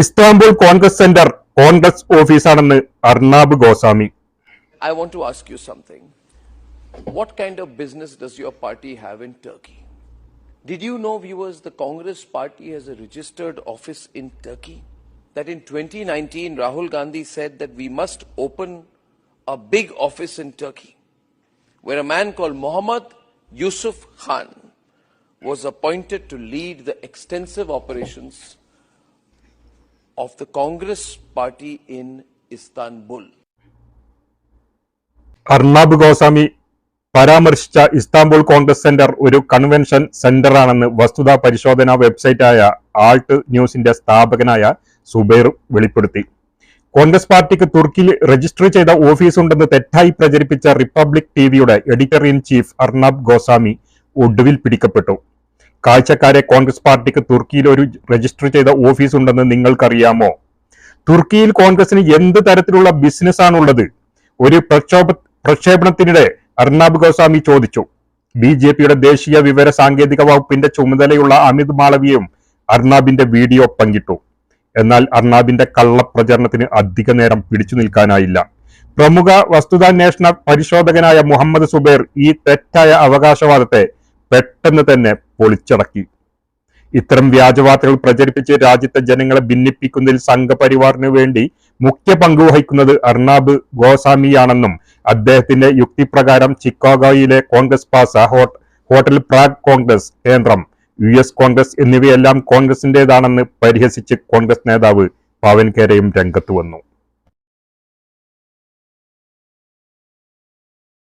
Istanbul Congress centre Congress ഓഫീസാണെന്ന് Arnab Goswami I want to ask you something. What kind of business does your party have in Turkey? Did you know, viewers, the Congress party has a registered office in Turkey? That in 2019, Rahul Gandhi said that we must open a big office in Turkey, where a man called Muhammad Yusuf Khan was appointed to lead the extensive operations of the Congress party in Istanbul. Arnab Goswami പരാമർശിച്ച Istanbul Congress centre ഒരു convention സെന്ററാണെന്ന് വസ്തുതാ പരിശോധനാ വെബ്സൈറ്റായ Alt ന്യൂസിന്റെ സ്ഥാപകനായ സുബൈർ വെളിപ്പെടുത്തി കോൺഗ്രസ് പാർട്ടിക്ക് തുർക്കിയിൽ രജിസ്റ്റർ ചെയ്ത ഓഫീസ് ഉണ്ടെന്ന് തെറ്റായി പ്രചരിപ്പിച്ച റിപ്പബ്ലിക് ടിവിയുടെ editor in chief Arnab Goswami ഒടുവിൽ പിടിക്കപ്പെട്ടു കാഴ്ചക്കാരെ കോൺഗ്രസ് പാർട്ടിക്ക് തുർക്കിയിൽ ഒരു രജിസ്റ്റർ ചെയ്ത ഓഫീസ് ഉണ്ടെന്ന് നിങ്ങൾക്കറിയാമോ? തുർക്കിയിൽ കോൺഗ്രസിന് എന്ത് തരത്തിലുള്ള ബിസിനസ് ആണുള്ളത്? ഒരു പ്രക്ഷോഭ പ്രക്ഷേപണത്തിനിടെ അർണാബ് ഗോസ്വാമി ചോദിച്ചു. ബി ജെ പിയുടെ ദേശീയ വിവര സാങ്കേതിക വകുപ്പിന്റെ ചുമതലയുള്ള അമിത് മാളവിയും അർണാബിന്റെ വീഡിയോ പങ്കിട്ടു. എന്നാൽ അർണാബിന്റെ കള്ളപ്രചരണത്തിന് അധിക നേരം പിടിച്ചു നിൽക്കാനായില്ല. പ്രമുഖ വസ്തുതാന്വേഷണ പരിശോധകനായ മുഹമ്മദ് സുബൈർ ഈ തെറ്റായ അവകാശവാദത്തെ പെട്ടെന്ന് തന്നെ പൊളിച്ചടക്കി. ഇത്തരം വ്യാജവാർത്തകൾ പ്രചരിപ്പിച്ച് രാജ്യത്തെ ജനങ്ങളെ ഭിന്നിപ്പിക്കുന്നതിൽ സംഘപരിവാറിന് വേണ്ടി മുഖ്യ പങ്ക് വഹിക്കുന്നത് അർണാബ് ഗോസ്വാമിയാണെന്നും അദ്ദേഹത്തിന്റെ യുക്തിപ്രകാരം ചിക്കാഗോയിലെ കോൺഗ്രസ് പാസ ഹോട്ട് ഹോട്ടൽ പ്രാഗ് കോൺഗ്രസ് കേന്ദ്രം യു എസ് കോൺഗ്രസ് എന്നിവയെല്ലാം കോൺഗ്രസിന്റേതാണെന്ന് പരിഹസിച്ച് കോൺഗ്രസ് നേതാവ് പവൻ ഖേരയും രംഗത്ത് വന്നു.